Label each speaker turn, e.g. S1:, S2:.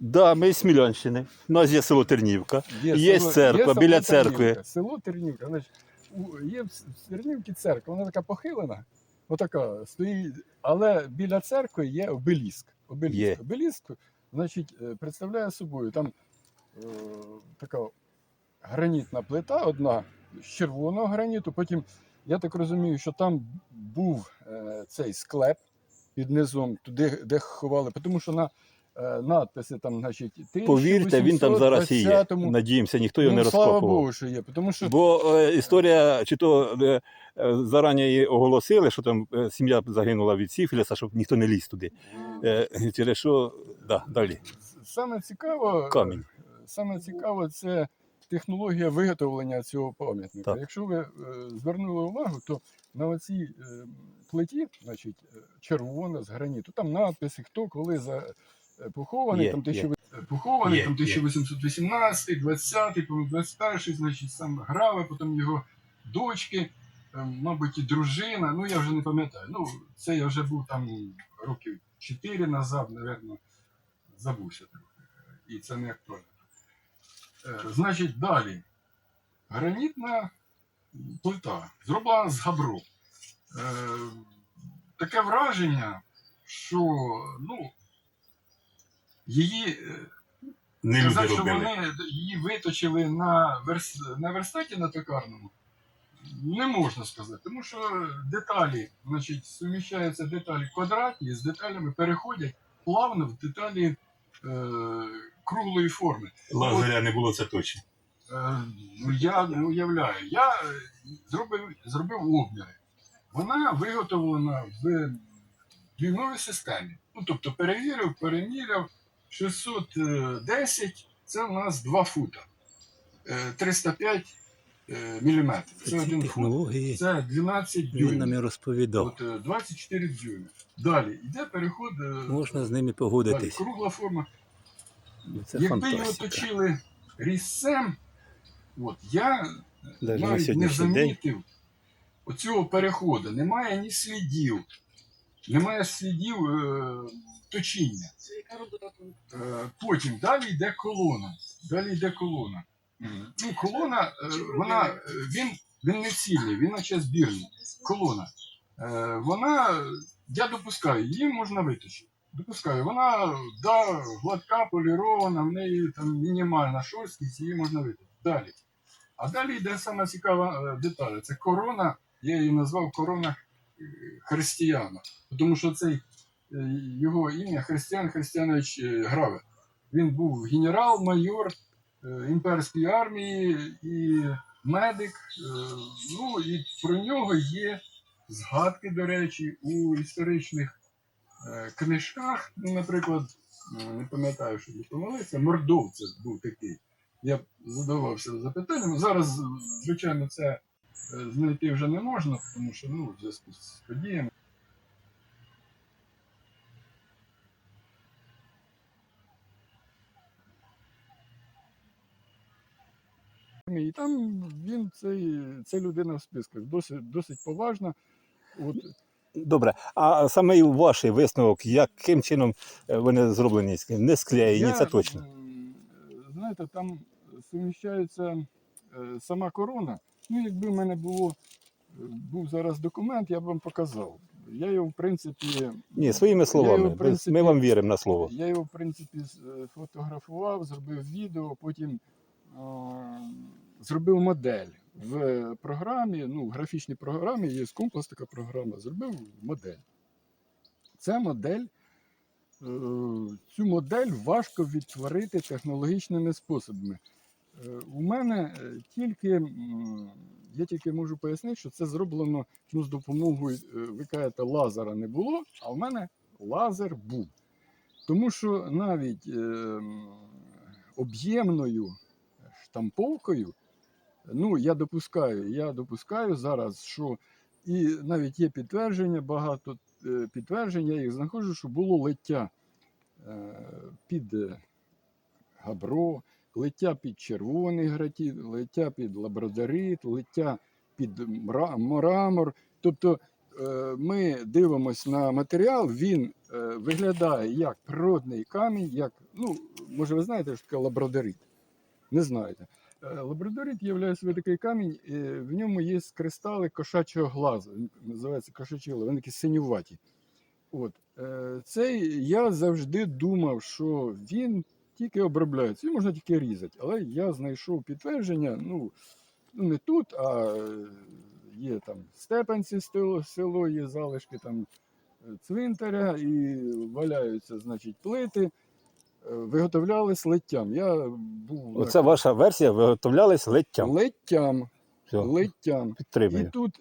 S1: Да, ми з Смілянщини. У нас є село Тернівка. Є церква,
S2: село
S1: біля
S2: Тернівка.
S1: церкви.
S2: Село Тернівка. Значить, у- є в Тернівці церква, вона така похилена, отака стоїть, але біля церкви є обеліск. Обеліск.
S1: Є.
S2: Обеліск, значить, е, представляє собою там е, така гранітна плита, одна з червоного граніту. Потім, я так розумію, що там був е, цей склеп під низом, туди, де ховали, тому що на надписи там, значить,
S1: Повірте, він там зараз і є. Надіємося, ніхто його
S2: ну,
S1: не
S2: слава. Богу, що є, тому що
S1: Бо е, історія, чи то е, е, зарані її оголосили, що там е, сім'я загинула від сіфіліса, щоб ніхто не ліз туди. Е, через що, да, далі.
S2: саме цікаво,
S1: Камінь.
S2: саме цікаво це технологія виготовлення цього пам'ятника.
S1: Так.
S2: Якщо ви е, звернули увагу, то на оцій е, плиті, значить, е, червона з граніту, там надписи, хто коли за е, похований,
S1: Є,
S2: там
S1: є.
S2: 1000 похований,
S1: Є,
S2: там 1818, 20, потім 21, значить, сам Граве, потім його дочки, мабуть, і дружина. Ну я вже не пам'ятаю. Ну, це я вже був там років 4 назад, напевно, забувся трохи. І це не актуально. Е, Значить, далі. Гранітна плита, зроблена з габру. Е, таке враження, що ну, її е,
S1: Не
S2: Сказати, що вони її виточили на, верс... на верстаті на токарному, не можна сказати, тому що деталі, значить, суміщаються деталі квадратні, з деталями переходять плавно в деталі е... круглої форми.
S1: Лазаря не було, це точно.
S2: Е, ну, я не уявляю. Я зробив, зробив обміри. Вона виготовлена в двійновій системі. Ну, тобто перевірив, переміряв 610 це у нас 2 фута. Е, 305 міліметрів. Це один фут. Це 12
S3: він нам розповідав.
S2: От, е, 24 дюйми. Далі йде переход. е,
S3: Можна з ними
S2: далі, кругла форма.
S3: Це
S2: Якби його
S3: фантастика.
S2: точили різцем, от, я
S1: Даже
S2: навіть не
S1: сьогоднішній день.
S2: замітив оцього переходу. Немає ні слідів, немає слідів е, точіння. Е, потім далі йде колона. Далі йде колона. Ну, колона, е, вона, е, він, він не цільний, він наче збірний. Колона. Вона, я допускаю, її можна виточити. Допускаю, вона да, гладка, полірована, в неї там мінімальна шорсткість, її можна виточити. Далі. А далі йде сама цікава деталь. Це корона, я її назвав корона християна. Тому що цей його ім'я Християн Християнович е, Граве. Він був генерал-майор е, імперської армії і медик. е, Ну і про нього є згадки, до речі, у історичних е, книжках. Ну, наприклад, е, не пам'ятаю, що не помилився, Мордовцев був такий. Я задавався запитанням. Зараз, звичайно, це е, знайти вже не можна, тому що ну, в зв'язку з подіями. І там він цей, ця людина в списках досить, досить поважна. От,
S1: Добре, а саме ваш висновок, яким чином е, вони зроблені? Не склеєні,
S2: Я,
S1: це точно.
S2: Знаєте, там суміщається е, сама корона. Ну, якби в мене було, е, був зараз документ, я б вам показав. Я його, в принципі,
S1: Ні, своїми словами.
S2: в принципі,
S1: Ми вам віримо на слово.
S2: я його, в принципі, фотографував, зробив відео, потім зробив модель в програмі, ну, в графічній програмі, є компас така програма, зробив модель. Ця модель, е, цю модель важко відтворити технологічними способами. Е, У мене е, тільки, я тільки можу пояснити, що це зроблено ну, з допомогою, ви кажете, лазера не було, а в мене лазер був. Тому що навіть е, об'ємною штамповкою, ну, я допускаю, я допускаю зараз, що і навіть є підтвердження, багато е, підтверджень, я їх знаходжу, що було лиття е, під е, габро, лиття під червоний граніт, лиття під лабрадорит, лиття під мра- мрамор. Тобто ми дивимося на матеріал, він виглядає як природний камінь, як, ну, може, ви знаєте, що таке лабрадорит? Не знаєте. Е, Лабрадорит є собі такий камінь, в ньому є кристали кошачого глазу. Називається кошачило, вони такі синюваті. От. е, Цей я завжди думав, що він тільки обробляється, його можна тільки різати. Але я знайшов підтвердження, ну, ну не тут, а е, є там степенці село, є залишки там цвинтаря і валяються, значить, плити. Е, Виготовлялись литтям. Я був
S1: Оце ваша версія виготовлялись литтям.
S2: литтям.
S1: Все,
S2: литтям. І
S1: підтримую.
S2: тут